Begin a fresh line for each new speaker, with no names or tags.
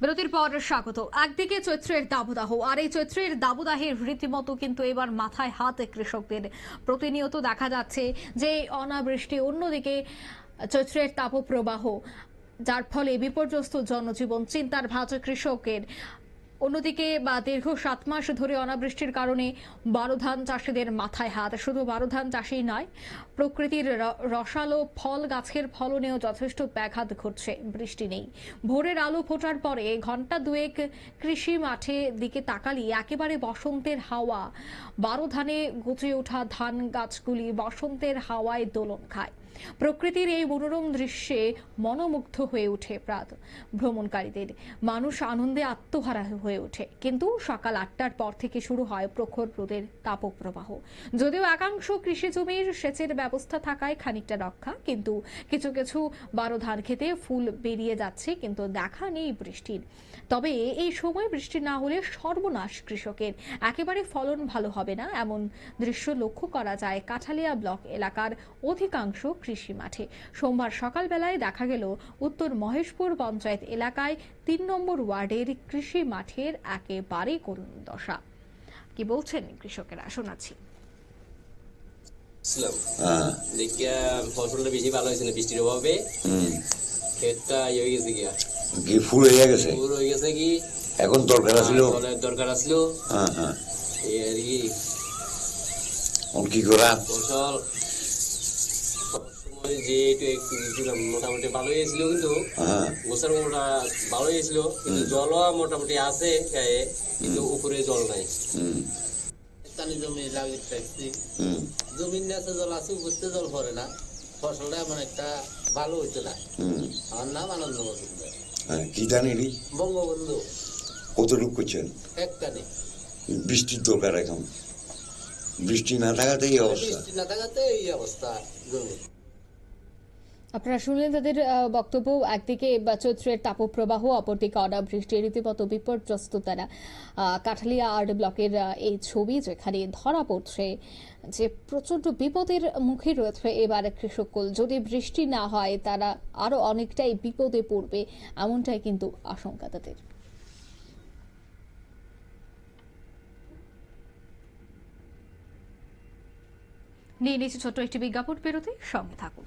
বিরতির পর স্বাগত। একদিকে চৈত্রের দাবদাহ, আর এই চৈত্রের দাবদাহের রীতিমতো কিন্তু এবার মাথায় হাত কৃষকদের। প্রতিনিয়ত দেখা যাচ্ছে যে অনাবৃষ্টি, অন্যদিকে চৈত্রের তাপপ্রবাহ, যার ফলে বিপর্যস্ত জনজীবন, চিন্তার ভাজ কৃষকের। অন্যদিকে, বা দীর্ঘ সাত মাস ধরে অনাবৃষ্টির কারণে বারো ধান চাষিদের মাথায় হাত। শুধু বারো ধান চাষেই নয়, প্রকৃতির রসালো ফল, গাছের ফলনেও যথেষ্ট ব্যাঘাত ঘটছে। বৃষ্টি নেই। ভোরের আলো ফোটার পরে ঘণ্টা দুয়েক কৃষি মাঠে দিকে তাকালি একেবারে বসন্তের হাওয়া। বারো ধানে গুজে ওঠা ধান গাছগুলি বসন্তের হাওয়ায় দোলন খায়। প্রকৃতির এই মনোরম দৃশ্যে মনোমুগ্ধ হয়ে ওঠে প্রাত। ভ্রমণকারীদের মানুষ আনন্দে আত্মহারা হয়ে ওঠে। কিন্তু সকাল আটটার পর থেকে শুরু হয় প্রখর রোদের তাপপ্রবাহ। যদিও একাংশ কৃষি জমির সেচের ব্যবস্থা থাকায় খানিকটা রক্ষা, কিন্তু কিছু কিছু বারো ধান খেতে ফুল বেরিয়ে যাচ্ছে, কিন্তু দেখা নেই বৃষ্টির। তবে এই সময় বৃষ্টি না হলে সর্বনাশ কৃষকের। একেবারে ফলন ভালো হবে না, এমন দৃশ্য লক্ষ্য করা যায় কাঠালিয়া ব্লক এলাকার অধিকাংশ কৃষি মাঠে। সোমবার সকালবেলায় দেখা গেল উত্তর মহেশপুর পঞ্চায়েত এলাকায় তিন নম্বর ওয়ার্ডের কৃষি মাঠের একেবারে করুণ দশা। কি বলছেন কৃষকেরা? শোনাচ্ছি।
হ্যাঁ।
দেখিয়া ফসলটা বেশি ভালো হয়েছে না বৃষ্টির অভাবে? ক্ষেতটা ইয়ে হয়ে গেছে গিয়া।
কি ফুল হয়ে গেছে?
পুরো হয়ে গেছে কি?
এখন দরকার ছিল
দরকার আসলো।
হ্যাঁ হ্যাঁ।
এই আর কি।
কি করা?
ফসল যে একটু একটু মোটামুটি ভালো হয়েছিল কিন্তু
হ্যাঁ।
মোটা ভালো হয়েছিল কিন্তু জলও মোটামুটি আছে গায়ে কিন্তু উপরে জল নাই।
পানি জমি লাগিয়ে রাখছি। জমির নিচে জল আছে উপরতে জল পড়ে না। ফসলটা এমন একটা ভালো হইতো না। আমার নাম আনন্দ মজুমদার
হ্যাঁ কি জানি
বঙ্গবন্ধু।
কতটুকু করছেন?
একটানে
বৃষ্টির দরকার এখন। বৃষ্টি না থাকাতে এই অবস্থা।
বৃষ্টি না থাকাতে এই অবস্থা জমি
আপনারা শুনলেন তাদের বক্তব্য। একদিকে চৈত্রের তাপপ্রবাহ, অপরদিকে অনাবৃষ্টি রীতিমতো বিপর্যস্ত তারা কাঠালিয়া আর্ট ব্লকের এই ছবি যেখানে ধরা পড়ছে যে প্রচণ্ড বিপদের মুখে রয়েছে এবার কৃষককুল যদি বৃষ্টি না হয়, তারা আরও অনেকটাই বিপদে পড়বে এমনটাই কিন্তু আশঙ্কা তাদের। নিয়ে নিচ্ছে ছোট্ট একটি বিজ্ঞাপন। বেরোতে সঙ্গে থাকুন।